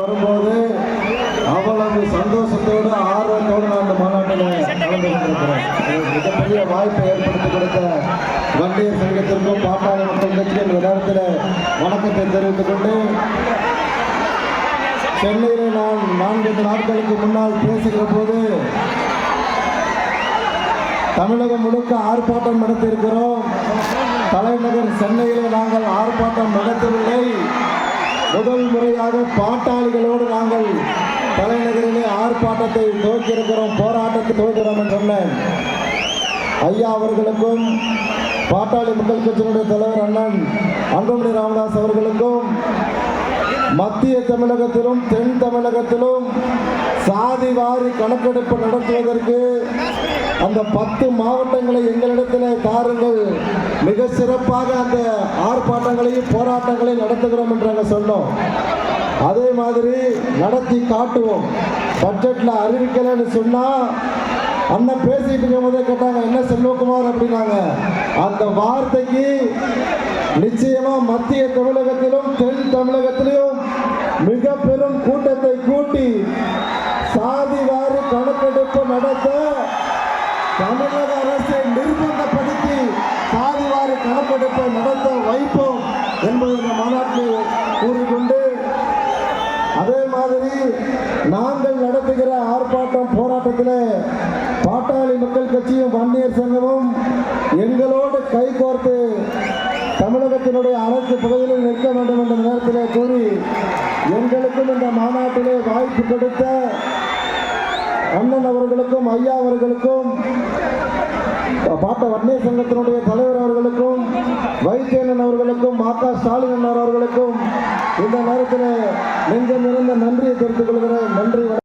வரும்போது அவ்வளவு சந்தோஷத்தோடு ஆர்வத்தோடு நான் அந்த மாநாட்டில் கலந்து கொண்டிருக்கிறேன் மிகப்பெரிய வாய்ப்பை ஏற்படுத்தி கொடுத்த வண்டியர் சங்கத்திற்கும் பாட்டாளி மக்கள் கட்சிக்கும் இந்த நேரத்தில் வணக்கத்தை தெரிவித்துக் கொண்டு சென்னையில் நான் நான்கு நாட்களுக்கு முன்னால் பேசுகிற போது தமிழகம் முழுக்க ஆர்ப்பாட்டம் நடத்தியிருக்கிறோம். தலைநகர் சென்னையிலே நாங்கள் ஆர்ப்பாட்டம் நடத்தவில்லை முதல் பாட்டாளிகளோடு நாங்கள் தலைநகரிலே ஆர்ப்பாட்டத்தை துவக்கியிருக்கிறோம் போராட்டத்தை துவக்கிறோம் என்று சொன்னேன். ஐயா அவர்களுக்கும் பாட்டாளி மக்கள் கட்சியினுடைய தலைவர் அண்ணன் அன்புமணி ராமதாஸ் அவர்களுக்கும் மத்திய தமிழகத்திலும் தென் தமிழகத்திலும் சாதி வாரி கணக்கெடுப்பு நடத்துவதற்கு அந்த பத்து மாவட்டங்களை எங்களிடத்தில் தாருங்கள். மிக சிறப்பாக அந்த ஆர்ப்பாட்டங்களையும் போராட்டங்களையும் நடத்துகிறோம் என்று நாங்கள் சொன்னோம். அதே மாதிரி நடத்தி காட்டுவோம். பட்ஜெட்ல அறிவிக்கலைன்னு சொன்னா அண்ணன் பேசிட்டு இருக்கும் போதே கேட்டாங்க என்ன செல்வகுமார்? அப்படின்னாங்க. அந்த வார்த்தைக்கு நிச்சயமா மத்திய தமிழகத்திலும் தென் தமிழகத்திலும் மிக பெரும் கூட்டத்தை கூட்டி சாதி வாரி கணக்கெடுப்பு நடத்த தமிழக அரசை நிர்பந்தப்படுத்தி சாதி வாரி கணக்கெடுப்பை நடத்த வைப்போம் என்பது இந்த மாநாட்டில் கூறி அதே மாதிரி நாங்கள் நடத்துகிற ஆர்ப்பாட்டம் போராட்டத்தில் பாட்டாளி மக்கள் கட்சியும் வன்னியர் சங்கமும் எங்களோடு கைகோர்த்து தமிழகத்தினுடைய அனைத்து பகுதிகளில் நிற்க வேண்டும் என்ற நேரத்தில் கூறி எங்களுக்கும் இந்த மாநாட்டிலே வாய்ப்பு கொடுத்த அண்ணன் அவர்களுக்கும் ஐயா அவர்களுக்கும் பாட்ட வன்னியர் சங்கத்தினுடைய தலைவர் அவர்களுக்கும் வைத்தியண்ணன் அவர்களுக்கும் மாதா ஸ்டாலின் அவர்களுக்கும் இந்த நேரத்தில் நெஞ்சம் நிறைந்த நன்றியை தெரிவித்துக் கொள்கிறேன்.